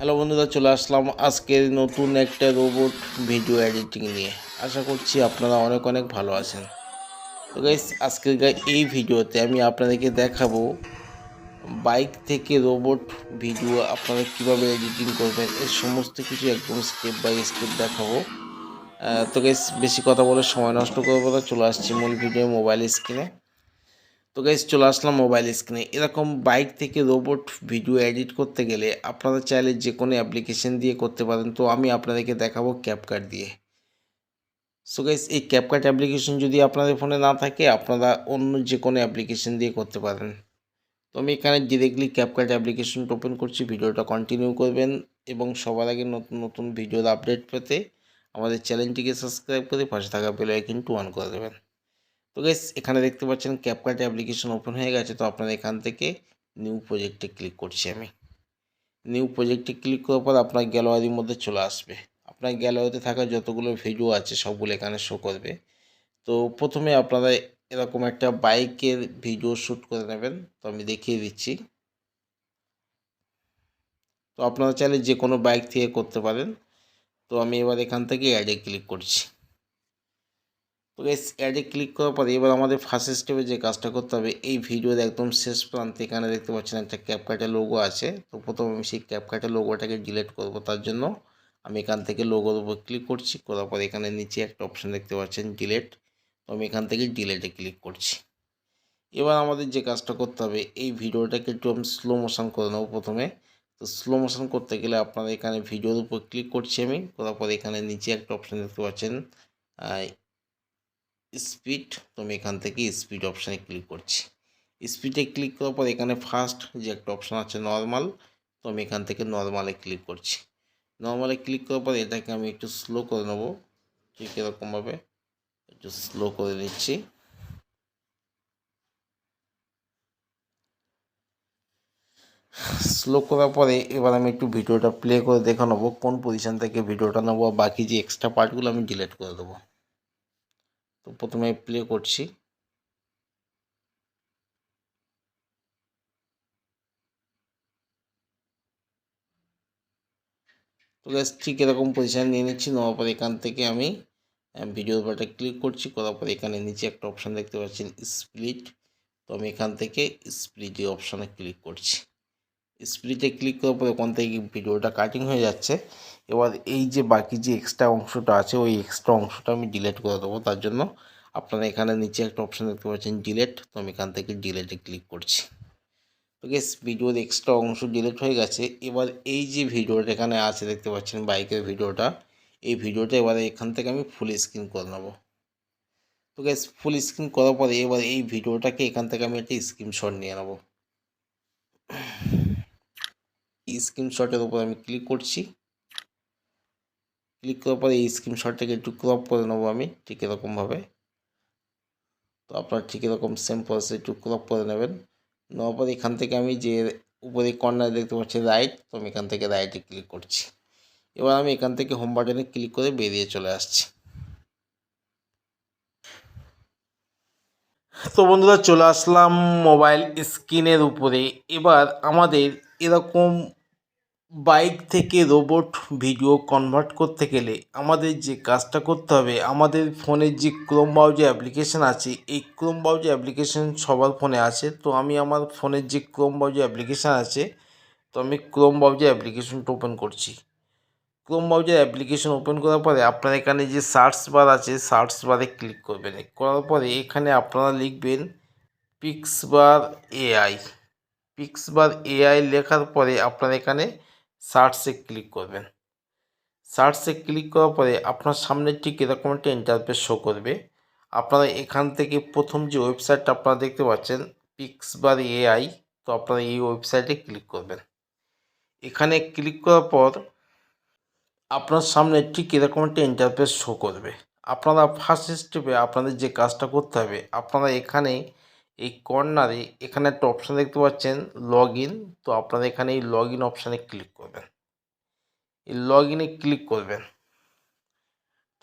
Hello বন্ধুরা, চলে আসলাম আজকের নতুন একটা রোবট ভিডিও এডিটিং নিয়ে। আশা করছি আপনারা অনেক অনেক ভালো আছেন। তো গাইস আজকের এই ভিডিওতে আমি আপনাদেরকে দেখাবো বাইক থেকে রোবট ভিডিও আপনারা কীভাবে এডিটিং করবেন, এর সমস্ত কিছু একদম স্টেপ বাই স্টেপ দেখাবো। তো গাইস বেশি কথা বলে সময় নষ্ট করব না, চলে আসছি মূল ভিডিও মোবাইল স্ক্রিনে তো গাইজ চলে আসলাম মোবাইল স্ক্রিনে এরকম বাইক থেকে রোবট ভিডিও এডিট করতে গেলে আপনারা চাইলে যে কোনো অ্যাপ্লিকেশন দিয়ে করতে পারেন। তো আমি আপনাদেরকে দেখাবো ক্যাপকাট দিয়ে। সো গাইজ এই ক্যাপকাট অ্যাপ্লিকেশন যদি আপনাদের ফোনে না থাকে, আপনারা অন্য যে কোনো অ্যাপ্লিকেশন দিয়ে করতে পারেন। তো আমি এখানে ডিরেক্টলি ক্যাপকাট অ্যাপ্লিকেশনটা ওপেন করছি। ভিডিওটা কন্টিনিউ করবেন এবং সবার আগে নতুন নতুন ভিডিওর আপডেট পেতে আমাদের চ্যানেলটিকে সাবস্ক্রাইব করে পাশে থাকা বেল আইকনটি অন করে দেবেন। তো গেস এখানে দেখতে পাচ্ছেন ক্যাপকাট অ্যাপ্লিকেশন ওপেন হয়ে গেছে। তো আপনার এখান থেকে নিউ প্রজেক্টে ক্লিক করছি আমি। নিউ প্রজেক্টে ক্লিক করার পর আপনার গ্যালারির মধ্যে চলে আসবে। আপনার গ্যালারিতে থাকা যতগুলো ভিডিও আছে, সবগুলো এখানে শো করবে। তো প্রথমে আপনারা এরকম একটা বাইকের ভিডিও শ্যুট করে নেবেন। তো আমি দেখিয়ে দিচ্ছি। তো আপনারা চাইলে যে কোনো বাইক থেকে করতে পারেন। তো আমি এবার এখান থেকে অ্যাডে ক্লিক করছি। তো গাইস অ্যাডে ক্লিক করার পরে এবার আমাদের ফার্স্ট স্টেপে যে কাজটা করতে হবে, এই ভিডিওর একদম শেষ প্রান্তে এখানে দেখতে পাচ্ছেন একটা ক্যাপকাটের লোগো আছে। তো প্রথমে আমি সেই ক্যাপকাটের লোগোটাকে ডিলেট করব, তার জন্য আমি এখান থেকে লোগোর উপর ক্লিক করছি, করার পর এখানে নিচে একটা অপশান দেখতে পাচ্ছেন ডিলেট তো আমি এখান থেকে ডিলেটে ক্লিক করছি। এবার আমাদের যে কাজটা করতে হবে, এই ভিডিওটাকে একটু আমি স্লো মোশন করে নেব প্রথমে। তো স্লো মোশন করতে গেলে আপনারা এখানে ভিডিওর উপর ক্লিক করছি আমি, করার পর এখানে নিচে একটা অপশান দেখতে পাচ্ছেন স্পিড তো আমি এখান থেকে স্পিড অপশানে ক্লিক করছি। স্পিডে ক্লিক করার পর এখানে ফার্স্ট যে একটা অপশান আছে নর্মাল তো আমি এখান থেকে নর্মালে ক্লিক করছি। নর্মালে ক্লিক করার পর এটাকে আমি একটু স্লো করে নেব, ঠিক এরকমভাবে একটু স্লো করে নিচ্ছি। স্লো করার পরে এবার আমি একটু ভিডিওটা প্লে করে দেখে নেব, কোন পজিশান থেকে ভিডিওটা নেব বাকি যে এক্সট্রা পার্টগুলো আমি ডিলিট করে দেবো। তো প্রথমে প্লে করছি। তো গ্যাস ঠিক এরকম পজিশান নিয়ে নিচ্ছি। নেওয়ার পর এখান থেকে আমি ভিডিওর বাটে ক্লিক করছি। করার পর এখানে নিচে একটা অপশান দেখতে পাচ্ছেন স্প্লিট তো আমি এখান থেকে স্প্লিট অপশানে ক্লিক করছি। স্প্লিটে ক্লিক করার পর ওখান থেকে ভিডিওটা কাটিং হয়ে যাচ্ছে। এবার এই যে বাকি যে এক্সট্রা অংশটা আছে, ওই এক্সট্রা অংশটা আমি ডিলেট করে দেবো। তার জন্য আপনারা এখানে নিচে একটা অপশান দেখতে পাচ্ছেন ডিলেট তো আমি এখান থেকে ডিলেটে ক্লিক করছি। তো গেস ভিডিওর এক্সট্রা অংশ ডিলেট হয়ে গেছে। এবার এই যে ভিডিওটা এখানে আছে, দেখতে পাচ্ছেন বাইকের ভিডিওটা, এই ভিডিওটা এবারে এখান থেকে আমি ফুল স্ক্রিন করে নেব। তো গ্যাস ফুল স্ক্রিন করার পরে এবার এই ভিডিওটাকে এখান থেকে আমি একটা স্ক্রিনশট নিয়ে নেব। স্ক্রিনশটের উপর আমি ক্লিক করছি। ক্লিক করার পরে এই স্ক্রিনশটটাকে একটু ক্রপ করে নেব আমি, ঠিক এরকমভাবে। তো আপনার ঠিক এরকম সেম প্রসেস একটু ক্রপ করে নেবেন। নেওয়ার পর এখান থেকে আমি যে উপরে কর্নার দেখতে পাচ্ছি রাইট তো আমি এখান থেকে রাইটে ক্লিক করছি। এবার আমি এখান থেকে হোম বাটনে ক্লিক করে বেরিয়ে চলে আসছি। তো বন্ধুরা চলে আসলাম মোবাইল স্ক্রিনের উপরে। এবার আমাদের এরকম বাইক থেকে রোবট ভিডিও কনভার্ট করতে গেলে আমাদের যে কাজটা করতে হবে, আমাদের ফোনের যে ক্রোম ব্রাউজার অ্যাপ্লিকেশান আছে, এই ক্রোম ব্রাউজার অ্যাপ্লিকেশান সবার ফোনে আছে। তো আমি আমার ফোনের যে ক্রোম ব্রাউজার অ্যাপ্লিকেশান আছে, তো আমি ক্রোম ব্রাউজার অ্যাপ্লিকেশনটা ওপেন করছি। ক্রোম ব্রাউজার অ্যাপ্লিকেশন ওপেন করার পরে আপনার এখানে যে সার্চ বার আছে সার্চ বারে ক্লিক করবেন। করার পরে এখানে আপনারা লিখবেন পিক্সবার এআই পিক্সবার এআই লেখার পরে আপনার এখানে সার্চে ক্লিক করবেন। সার্চে ক্লিক করার পরে আপনার সামনে ঠিক এরকম একটা ইন্টারফেস শো করবে। আপনারা এখান থেকে প্রথম যে ওয়েবসাইটটা আপনারা দেখতে পাচ্ছেন পিক্স বার এআই তো আপনারা এই ওয়েবসাইটে ক্লিক করবেন। এখানে ক্লিক করার পর আপনার সামনে ঠিক এরকম একটা ইন্টারফেস শো করবে। আপনারা ফার্স্ট স্টেপে আপনাদের যে কাজটা করতে হবে, আপনারা এখানে এই কর্নারে এখানে একটা অপশান দেখতে পাচ্ছেন লগ ইন তো আপনারা এখানে এই লগ ইন অপশানে ক্লিক করবেন। এই লগ ইনে ক্লিক করবেন।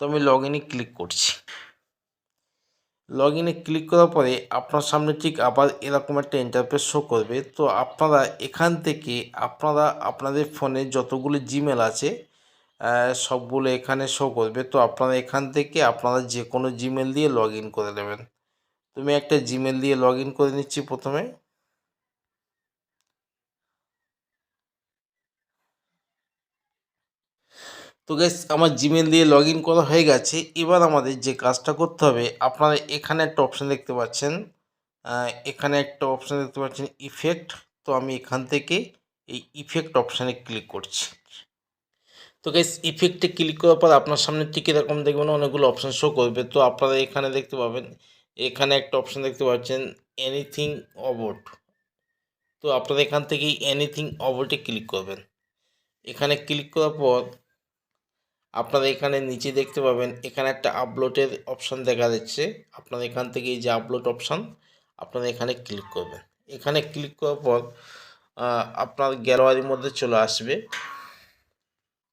তো আমি লগ ইনে ক্লিক করছি। লগ ইনে ক্লিক করার পরে আপনার সামনে ঠিক আবার এরকম একটা ইন্টারফেস শো করবে। তো আপনারা এখান থেকে আপনারা আপনাদের ফোনে যতগুলো জিমেল আছে সবগুলো এখানে শো করবে। তো আপনারা এখান থেকে আপনারা যে কোনো জিমেল দিয়ে লগ ইন করে নেবেন। তুমি একটা জিমেল দিয়ে লগ ইন করে নিচ্ছি প্রথমে। তো গ্যাস আমার জিমেল দিয়ে লগ ইন করা হয়ে গেছে। এবার আমাদের যে কাজটা করতে হবে, আপনারা এখানে একটা অপশান দেখতে পাচ্ছেন। এখানে একটা অপশান দেখতে পাচ্ছেন ইফেক্ট তো আমি এখান থেকে এই ইফেক্ট অপশানে ক্লিক করছি। তো গ্যাস ইফেক্টে ক্লিক করার পর আপনার সামনে ঠিক এরকম দেখবেন অনেকগুলো অপশান শো করবে। তো আপনারা এখানে দেখতে পাবেন এখানে একটা অপশান দেখতে পাচ্ছেন এনিথিং অবট তো আপনারা এখান থেকে এনিথিং অবটে ক্লিক করবেন। এখানে ক্লিক করার পর আপনারা এখানে নিচে দেখতে পাবেন, এখানে একটা আপলোডের অপশান দেখা যাচ্ছে। আপনারা এখান থেকে এই যে আপলোড অপশান আপনারা এখানে ক্লিক করবেন। এখানে ক্লিক করার পর আপনার গ্যালারির মধ্যে চলে আসবে।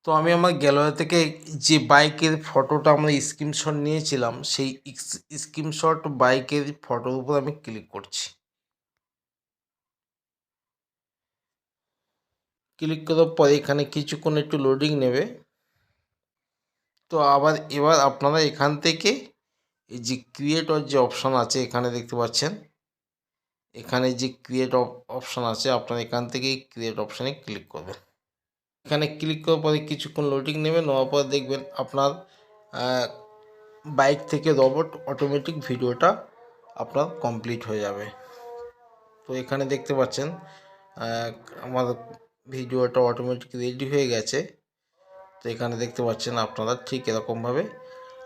তো আমি আমার গ্যালারি থেকে যে বাইকের ফটোটা আমরা স্ক্রিনশট নিয়েছিলাম, সেই স্ক্রিনশট বাইকের ফটোর উপর আমি ক্লিক করছি। ক্লিক করার পরে এখানে কিছুক্ষণ একটু লোডিং নেবে। তো আবার, এবার আপনারা এখান থেকে এই যে ক্রিয়েটর যে অপশান আছে, এখানে দেখতে পাচ্ছেন। এখানে যে ক্রিয়েট অপশান আছে, আপনারা এখান থেকে ক্রিয়েট অপশানে ক্লিক করবেন। এখানে ক্লিক করার পরে কিছুক্ষণ লোডিং নেবে নেওয়ার পর দেখবেন আপনার বাইক থেকে রবট অটোমেটিক ভিডিওটা আপনার কমপ্লিট হয়ে যাবে। তো এখানে দেখতে পাচ্ছেন আমার ভিডিওটা অটোমেটিক রেডি হয়ে গেছে। তো এখানে দেখতে পাচ্ছেন আপনারা ঠিক এরকমভাবে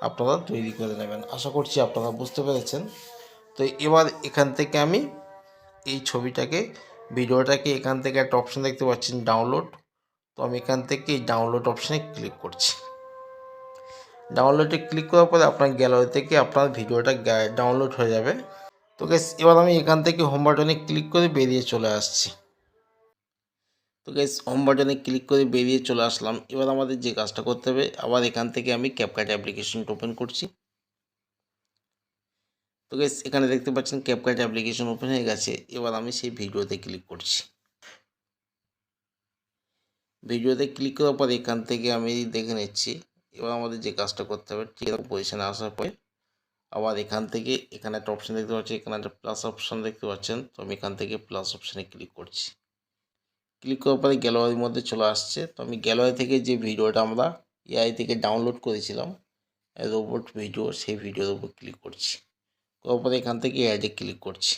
আপনারা তৈরি করে নেবেন। আশা করছি আপনারা বুঝতে পেরেছেন। তো এবার এখান থেকে আমি এই ছবিটাকে, ভিডিওটাকে এখান থেকে একটা অপশন দেখতে পাচ্ছেন ডাউনলোড তো আমি এখান থেকে ডাউনলোড অপশানে ক্লিক করছি। ডাউনলোডে ক্লিক করার পরে আপনার গ্যালারি থেকে আপনার ভিডিওটা ডাউনলোড হয়ে যাবে। তো গ্যাস এবার আমি এখান থেকে হোম বাটনে ক্লিক করে বেরিয়ে চলে আসছি। তো গ্যাস হোম বাটনে ক্লিক করে বেরিয়ে চলে আসলাম। এবার আমাদের যে কাজটা করতে হবে, আবার এখান থেকে আমি ক্যাপকাট অ্যাপ্লিকেশনটা ওপেন করছি। তো গ্যাস এখানে দেখতে পাচ্ছেন ক্যাপকাট অ্যাপ্লিকেশন ওপেন হয়ে গেছে। এবার আমি সেই ভিডিওতে ক্লিক করছি। ভিডিওতে ক্লিক করার পর এখান থেকে আমি দেখে নিচ্ছি। এবার আমাদের যে কাজটা করতে হবে, ঠিক পজিশনে আসার পরে আবার এখান থেকে এখানে একটা অপশান দেখতে পাচ্ছি, এখানে একটা প্লাস অপশান দেখতে পাচ্ছেন। তো আমি এখান থেকে প্লাস অপশানে ক্লিক করছি। ক্লিক করার পরে গ্যালারির মধ্যে চলে আসছে। তো আমি গ্যালারি থেকে যে ভিডিওটা আমরা এআই থেকে ডাউনলোড করেছিলাম রোবট ভিডিও সেই ভিডিওর উপর ক্লিক করছি। করার পরে এখান থেকে এআইডে ক্লিক করছি।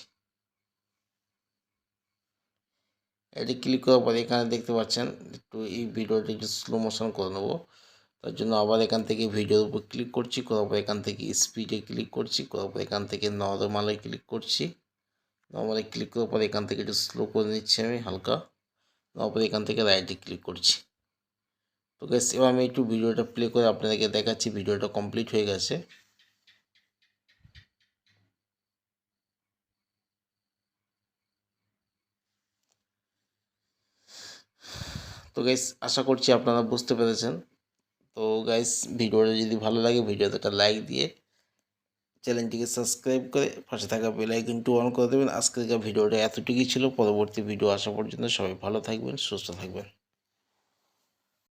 অ্যাডে ক্লিক করার পরে এখানে দেখতে পাচ্ছেন, একটু এই ভিডিওটা একটু স্লো মোশন করে নেব। তার জন্য আবার এখান থেকে ভিডিওর উপর ক্লিক করছি, করার পর এখান থেকে স্পিডে ক্লিক করছি, করার পর এখান থেকে নর্মালে ক্লিক করছি। নর্মালে ক্লিক করার পর এখান থেকে একটু স্লো করে নিচ্ছি আমি হালকা। নেওয়ার পর এখান থেকে রাইটে ক্লিক করছি। তো গ্যাস এবার আমি একটু ভিডিওটা প্লে করে আপনাদেরকে দেখাচ্ছি ভিডিওটা কমপ্লিট হয়ে গেছে। তো গাইস আশা করছি আপনারা বুঝতে পেরেছেন। তো গাইস ভিডিওটা যদি ভালো লাগে, ভিডিওতে একটা লাইক দিয়ে চ্যানেলটিকে সাবস্ক্রাইব করে পাশে থাকা বেল আইকনটি অন করে দেবেন। আজকের ভিডিওটা এতটুকুই ছিল। পরবর্তী ভিডিও আসা পর্যন্ত সবাই ভালো থাকবেন, সুস্থ থাকবেন।